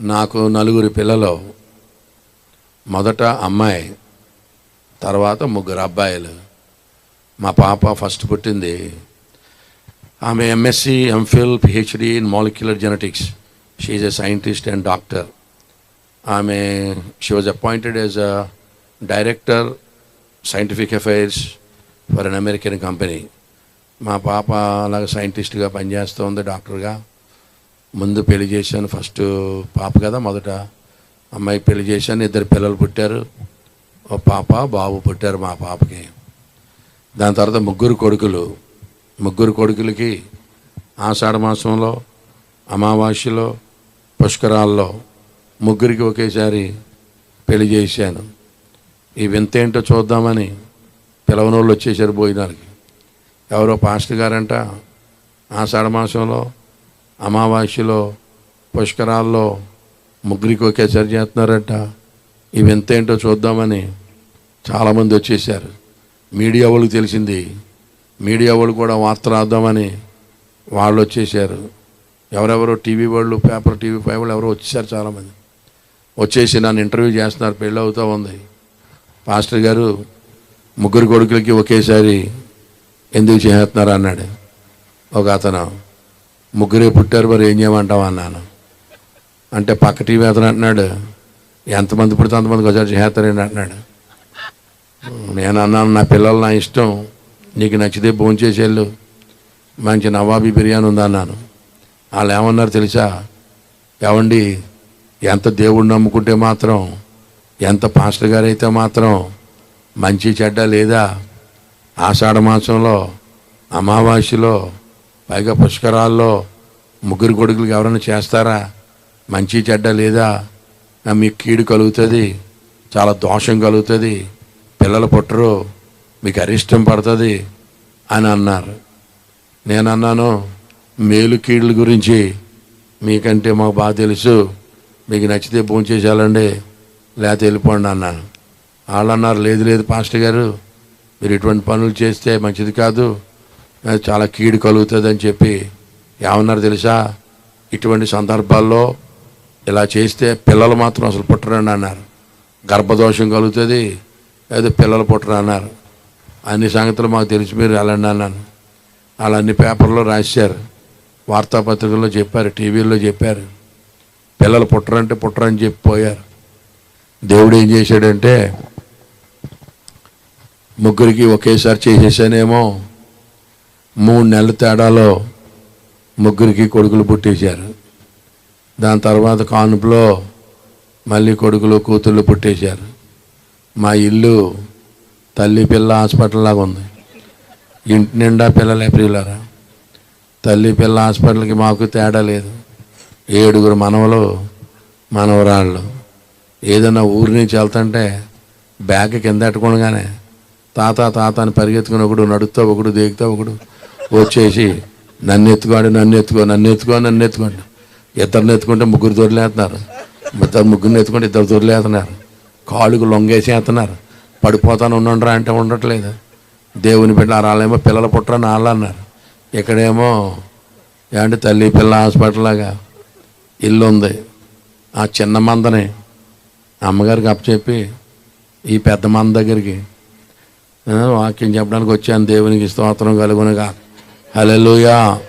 నాకు నలుగురు పిల్లలు మొదట అమ్మాయి తర్వాత ముగ్గురు అబ్బాయిలు. మా పాప ఫస్ట్ పుట్టింది. ఆమె MSc MPhil PhD in molecular genetics she's a scientist and doctor ఆమె she was appointed as a director scientific affairs for an American company మా పాప అలాగ సైంటిస్ట్గా పనిచేస్తుంది డాక్టర్గా ముందు పెళ్ళి చేశాను ఫస్ట్ పాప కదా మొదట. అమ్మాయికి పెళ్ళి చేశాను ఇద్దరు పిల్లలు పుట్టారు. ఓ పాప బాబు పుట్టారు మా పాపకి. దాని తర్వాత ముగ్గురు కొడుకులు. ముగ్గురు కొడుకులకి ఆషాఢ మాసంలో అమావాస్యలో పుష్కరాల్లో ముగ్గురికి ఒకేసారి పెళ్ళి చేశాను. ఈ వింత ఏంటో చూద్దామని పిలవనోళ్ళు వచ్చేసారు భోజనాలకి ఎవరో పాస్టర్ గారంట ఆషాఢ మాసంలో అమావాస్యలో పుష్కరాల్లో ముగ్గురికి ఒకేసారి చేస్తున్నారంట. ఇవి ఎంత ఏంటో చూద్దామని చాలామంది వచ్చేసారు మీడియా వాళ్ళకి తెలిసింది. మీడియా వాళ్ళు కూడా వార్త రాద్దామని వాళ్ళు వచ్చేసారు ఎవరెవరో టీవీ వాళ్ళు పేపర్ టీవీ ఫైవ్ వాళ్ళు ఎవరో వచ్చేసారు చాలామంది. వచ్చేసి నన్ను ఇంటర్వ్యూ చేస్తున్నారు పెళ్ళి అవుతూ ఉంది. పాస్టర్ గారు ముగ్గురు కొడుకులకి ఒకేసారి ఎందుకు చేస్తున్నారు అన్నాడు. ఒక అతను ముగ్గురే పుట్టారు మరి ఏం చేయమంటావు అన్నాను. అంటే పక్క టీవీ అతను అంటున్నాడు ఎంతమంది పుడితే అంతమందికి ఒకసారి చేస్తారండి అంటున్నాడు. నేను అన్నాను నా పిల్లలు నా ఇష్టం నీకు నచ్చితే భోంచేసేళ్ళు మంచి నవాబీ బిర్యానీ ఉందన్నాను వాళ్ళు ఏమన్నారు తెలుసా? ఏమండి ఎంత దేవుడిని నమ్ముకుంటే మాత్రం ఎంత పాస్టర్ గారు అయితే మాత్రం మంచి చెడ్డ లేదా? ఆషాఢ మాసంలో అమావాస్యలో పైగా పుష్కరాల్లో ముగ్గురు కొడుకులకి ఎవరైనా చేస్తారా? మంచి చెడ్డ లేదా? మీకు కీడు కలుగుతుంది చాలా దోషం కలుగుతుంది పిల్లలు పుట్టరు మీకు అరిష్టం పడుతుంది అని అన్నారు. నేను అన్నాను మేలు కీడుల గురించి మీకంటే మాకు బాగా తెలుసు మీకు నచ్చితే భోంచేసేయాలండి లేకపోతే వెళ్ళిపోండి అన్నాను. వాళ్ళు అన్నారు లేదు లేదు పాస్టర్ గారు మీరు ఇటువంటి పనులు చేస్తే మంచిది కాదు చాలా కీడు కలుగుతుంది అని చెప్పి ఏమన్నారు తెలుసా? ఇటువంటి సందర్భాల్లో ఇలా చేస్తే పిల్లలు మాత్రం అసలు పుట్టరండి అన్నారు. గర్భదోషం కలుగుతుంది లేదా పిల్లలు పుట్టరు అన్నారు. అన్ని సంగతులు మాకు తెలిసి మీరు వెళ్ళండి అన్నాను. వాళ్ళు అన్ని పేపర్లో రాశారు. వార్తాపత్రికల్లో చెప్పారు టీవీల్లో చెప్పారు. పిల్లలు పుట్టరంటే పుట్టరని చెప్పిపోయారు దేవుడు ఏం చేశాడంటే ముగ్గురికి ఒకేసారి చేసేసానేమో మూడు నెలల తేడాలో ముగ్గురికి కొడుకులు పుట్టేశారు. దాని తర్వాత కానుపులో మళ్ళీ కొడుకులు కూతుళ్ళు పుట్టేశారు. మా ఇల్లు తల్లి పిల్ల హాస్పిటల్ లాగా ఉంది. ఇంటి నిండా పిల్లలే ప్రియులరా. తల్లి పిల్ల హాస్పిటల్కి మాకు తేడా లేదు. ఏడుగురు మనవలు మనవరాళ్ళు. ఏదైనా ఊరి నుంచి వెళ్తుంటే బ్యాగ్ కింద పెట్టుకోగానే తాత తాత అని పరిగెత్తుకుని ఒకడు నడుస్తా ఒకడు దేగుతా ఒకడు వచ్చేసి నన్ను ఎత్తుకోండి నన్ను ఎత్తుకో నన్ను ఎత్తుకో నన్ను ఎత్తుకోండి ఇద్దరిని ఎత్తుకుంటే ముగ్గురు దొరలేస్తున్నారు. ఇద్దరు ముగ్గురిని ఎత్తుకుంటే ఇద్దరు దొరలేస్తున్నారు. కాళ్ళకు లొంగేసేస్తున్నారు పడిపోతాను ఉండండిరా అంటే ఉండట్లేదు. దేవుని బిడ్డ రాళ్ళేమో పిల్లలు పుట్టరని వాళ్ళు అన్నారు. ఇక్కడేమో ఏమంటే తల్లి పిల్ల హాస్పిటల్ లాగా ఇల్లు ఉంది. ఆ చిన్న మందని అమ్మగారికి అప్పచెప్పి ఈ పెద్ద మంద దగ్గరికి వాక్యం చెప్పడానికి వచ్చాను. దేవునికి స్తోత్రం కలుగునుగా Hallelujah.